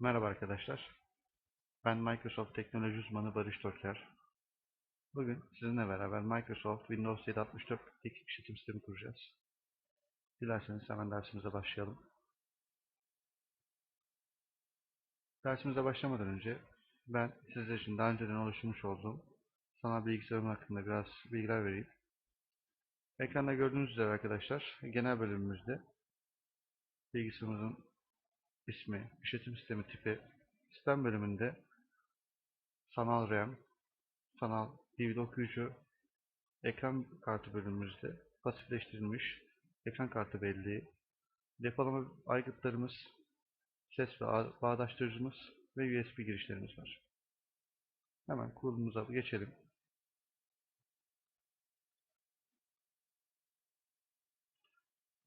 Merhaba arkadaşlar. Ben Microsoft Teknoloji Uzmanı Barış Toker. Bugün sizinle beraber Microsoft Windows 7 64 bitlik işletim sistemi kuracağız. Dilerseniz hemen dersimize başlayalım. Dersimize başlamadan önce ben sizler için daha önceden oluşturmuş olduğum sanal bilgisayarım hakkında biraz bilgiler vereyim. Ekranda gördüğünüz üzere arkadaşlar genel bölümümüzde bilgisayarımızın ismi, işletim sistemi tipi, sistem bölümünde sanal RAM, sanal DVD okuyucu, ekran kartı bölümümüzde pasifleştirilmiş ekran kartı belleği, depolama aygıtlarımız, ses ve bağdaştırıcımız ve USB girişlerimiz var. Hemen kurulumuza geçelim.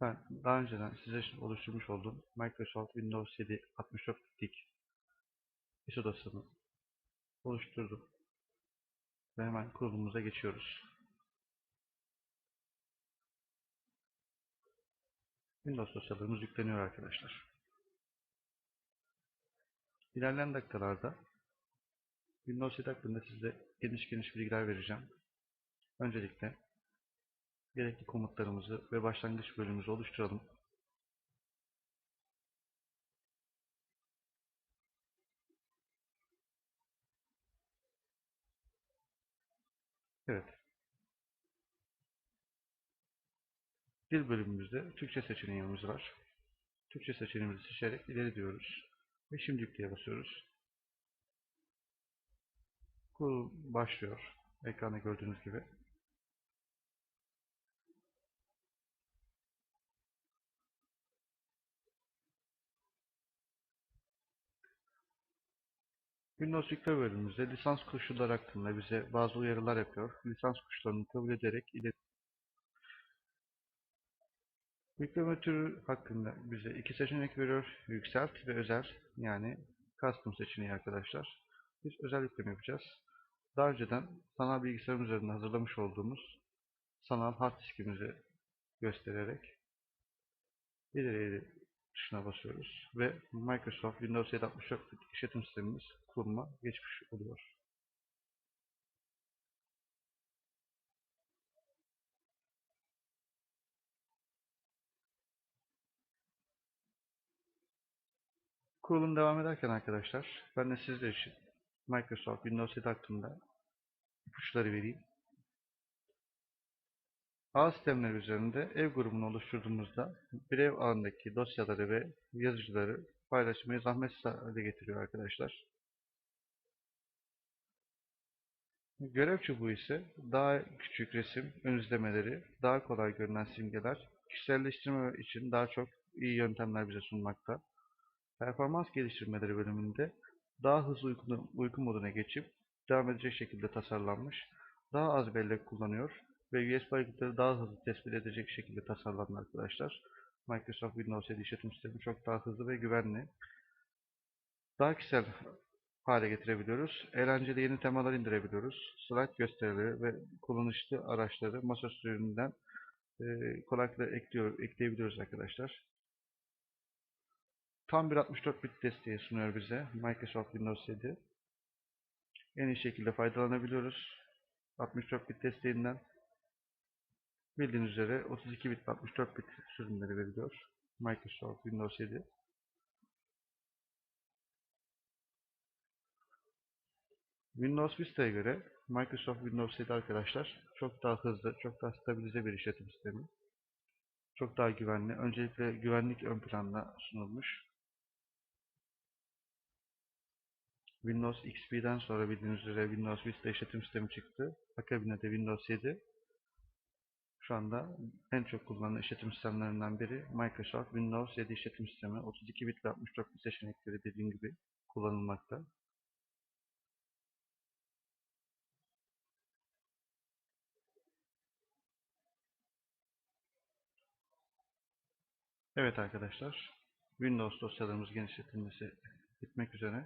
Ben daha önceden size için oluşturmuş olduğum Microsoft Windows 7 64 bitlik ISO dosyamı oluşturdum. Ve hemen kurulumuza geçiyoruz. Windows dosyalarımız yükleniyor arkadaşlar. İlerleyen dakikalarda Windows 7 hakkında size geniş geniş bilgiler vereceğim. Öncelikle gerekli komutlarımızı ve başlangıç bölümümüzü oluşturalım. Evet. Dil bölümümüzde Türkçe seçeneğimiz var. Türkçe seçeneğimizi seçerek ileri diyoruz. Ve şimdi basıyoruz. Kurul başlıyor. Ekranda gördüğünüz gibi. Windows yükle bölümümüzde lisans koşulları hakkında bize bazı uyarılar yapıyor. Lisans koşullarını kabul ederek ileri Yükleme türü hakkında bize iki seçenek veriyor. Yükselt ve özel yani custom seçeneği arkadaşlar. Biz özel yükleme yapacağız. Daha önceden sanal bilgisayarım üzerinde hazırlamış olduğumuz sanal hard diskimizi göstererek ileri tuşuna basıyoruz ve Microsoft Windows 764 işletim sistemimiz kurma geçmiş oluyor. Kurulum devam ederken arkadaşlar ben de sizler için Microsoft Windows 7 hakkında ipuçları vereyim. Ağ sistemleri üzerinde ev grubunu oluşturduğumuzda bir ev ağındaki dosyaları ve yazıcıları paylaşmayı zahmetsiz hale getiriyor arkadaşlar. Görev çubuğu ise daha küçük resim, ön izlemeleri, daha kolay görünen simgeler, kişiselleştirme için daha çok iyi yöntemler bize sunmakta. Performans geliştirmeleri bölümünde daha hızlı uyku, uyku moduna geçip devam edecek şekilde tasarlanmış, daha az bellek kullanıyor ve USB aygıtları daha hızlı tespit edecek şekilde tasarlandı arkadaşlar. Microsoft Windows 7 işletim sistemi çok daha hızlı ve güvenli. Daha kişisel hale getirebiliyoruz. Eğlenceli yeni temalar indirebiliyoruz. Slide gösterileri ve kullanışlı araçları masaüstü ürününden e, kolaylıkla ekliyor, ekleyebiliyoruz arkadaşlar. Tam bir 64 bit desteği sunuyor bize Microsoft Windows 7. En iyi şekilde faydalanabiliyoruz. 64 bit desteğinden bildiğiniz üzere 32 bit 64 bit sürümleri veriliyor. Microsoft Windows 7. Windows Vista'ya göre Microsoft Windows 7 arkadaşlar çok daha hızlı, çok daha stabilize bir işletim sistemi. Çok daha güvenli. Öncelikle güvenlik ön planda sunulmuş. Windows XP'den sonra bildiğiniz üzere Windows Vista işletim sistemi çıktı. Akabinde de Windows 7. Şu anda en çok kullanılan işletim sistemlerinden biri Microsoft Windows 7 işletim sistemi. 32 bit ve 64 bit seçenekleri dediğim gibi kullanılmakta. Evet arkadaşlar, Windows dosyalarımız genişletilmesi bitmek üzere.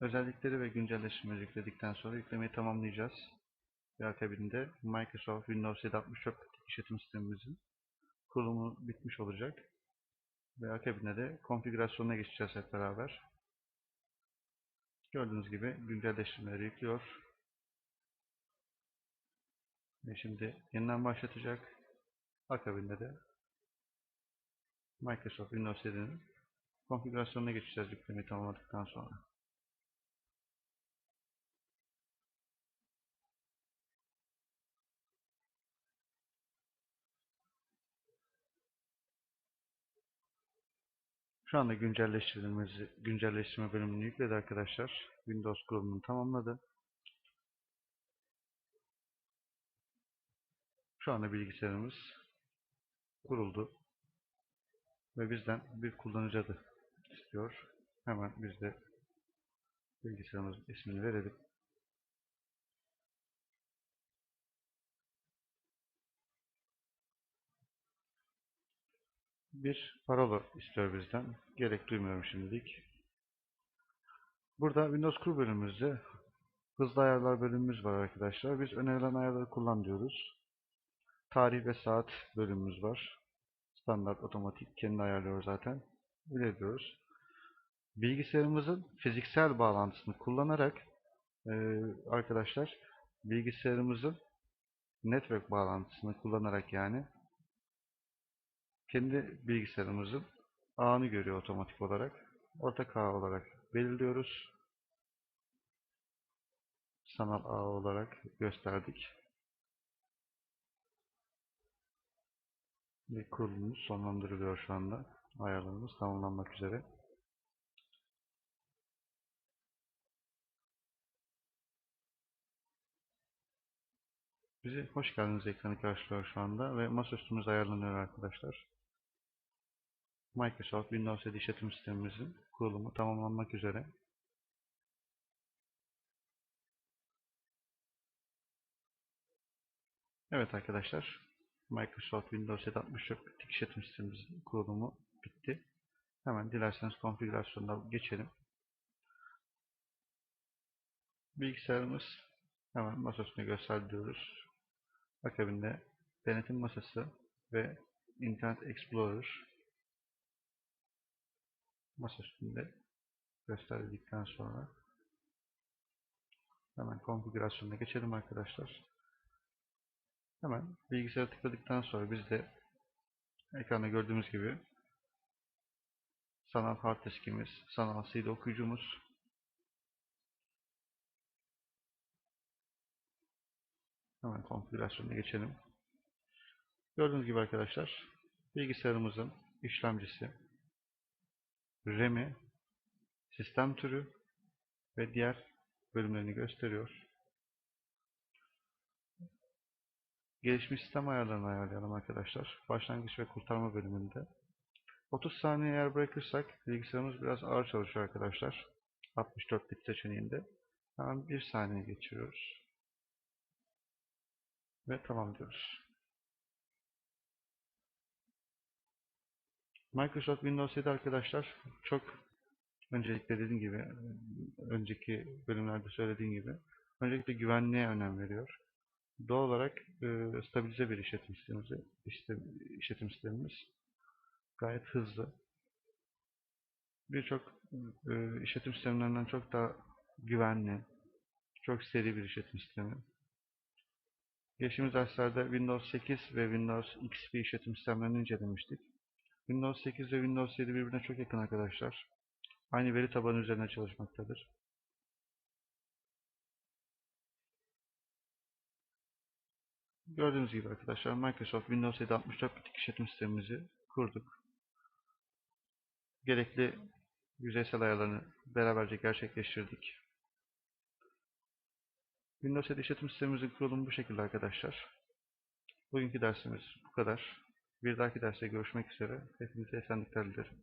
Özellikleri ve güncelleşmeleri yükledikten sonra yüklemeyi tamamlayacağız. Ve akabinde Microsoft Windows 7 64 işletim sistemimizin kurulumu bitmiş olacak. Ve akabinde de konfigürasyonuna geçeceğiz hep beraber. Gördüğünüz gibi güncelleştirmeleri yüklüyor. Ve şimdi yeniden başlatacak. Akabinde de Microsoft Windows 7'nin konfigürasyonuna geçeceğiz yüklemeyi tamamladıktan sonra. Şu anda güncelleştirmemizi, güncelleştirme bölümünü yükledi arkadaşlar. Windows kurulumunu tamamladı. Şu anda bilgisayarımız kuruldu. Ve bizden bir kullanıcı adı istiyor. Hemen biz de bilgisayarımızın ismini verelim. Bir parola istiyor bizden. Gerek duymuyorum şimdilik. Burada Windows Kur bölümümüzde hızlı ayarlar bölümümüz var arkadaşlar. Biz önerilen ayarları kullan diyoruz. Tarih ve saat bölümümüz var. Standart otomatik kendi ayarlıyor zaten. Öyle diyoruz. Bilgisayarımızın fiziksel bağlantısını kullanarak e, arkadaşlar bilgisayarımızın network bağlantısını kullanarak yani kendi bilgisayarımızın ağını görüyor otomatik olarak. Ortak ağ olarak belirliyoruz. Sanal ağ olarak gösterdik. Ve kurulumumuz sonlandırılıyor şu anda. Ayarlarımız tamamlanmak üzere. Bizi hoş geldiniz ekranı karşılıyor şu anda ve masaüstümüz ayarlanıyor arkadaşlar. Microsoft Windows 7 işletim sistemimizin kurulumu tamamlanmak üzere. Evet arkadaşlar, Microsoft Windows 7 64 bit işletim sistemimizin kurulumu bitti. Hemen dilerseniz konfigürasyonuna geçelim. Bilgisayarımız hemen masaüstüne gösteriyoruz. Akabinde denetim masası ve Internet Explorer masaüstünde gösterdikten sonra hemen konfigürasyonuna geçelim arkadaşlar. Hemen bilgisayara tıkladıktan sonra biz de ekranda gördüğümüz gibi sanal hard diskimiz, sanal CD okuyucumuz hemen konfigürasyonuna geçelim. Gördüğünüz gibi arkadaşlar bilgisayarımızın işlemcisi, RAM'i, sistem türü ve diğer bölümlerini gösteriyor. Gelişmiş sistem ayarlarını ayarlayalım arkadaşlar. Başlangıç ve kurtarma bölümünde. 30 saniye eğer bırakırsak bilgisayarımız biraz ağır çalışıyor arkadaşlar. 64 bit seçeneğinde. Hemen 1 saniye geçiriyoruz. Ve tamam diyoruz. Microsoft Windows 7 arkadaşlar çok öncelikle dediğim gibi önceki bölümlerde söylediğim gibi öncelikle güvenliğe önem veriyor. Doğal olarak e, stabilize bir işletim sistemimiz, işte, işletim sistemimiz gayet hızlı. Birçok e, işletim sistemlerinden çok daha güvenli, çok seri bir işletim sistemi. Geçtiğimiz derslerde Windows 8 ve Windows XP işletim sistemlerini incelemiştik. Windows 8 ve Windows 7 birbirine çok yakın arkadaşlar. Aynı veri tabanı üzerine çalışmaktadır. Gördüğünüz gibi arkadaşlar Microsoft Windows 7 64 bit işletim sistemimizi kurduk. Gerekli yüzeysel ayarlarını beraberce gerçekleştirdik. Windows 7 işletim sistemimizin kurulumu bu şekilde arkadaşlar. Bugünkü dersimiz bu kadar. Bir dahaki derste görüşmek üzere. Hepinize esenlikler dilerim.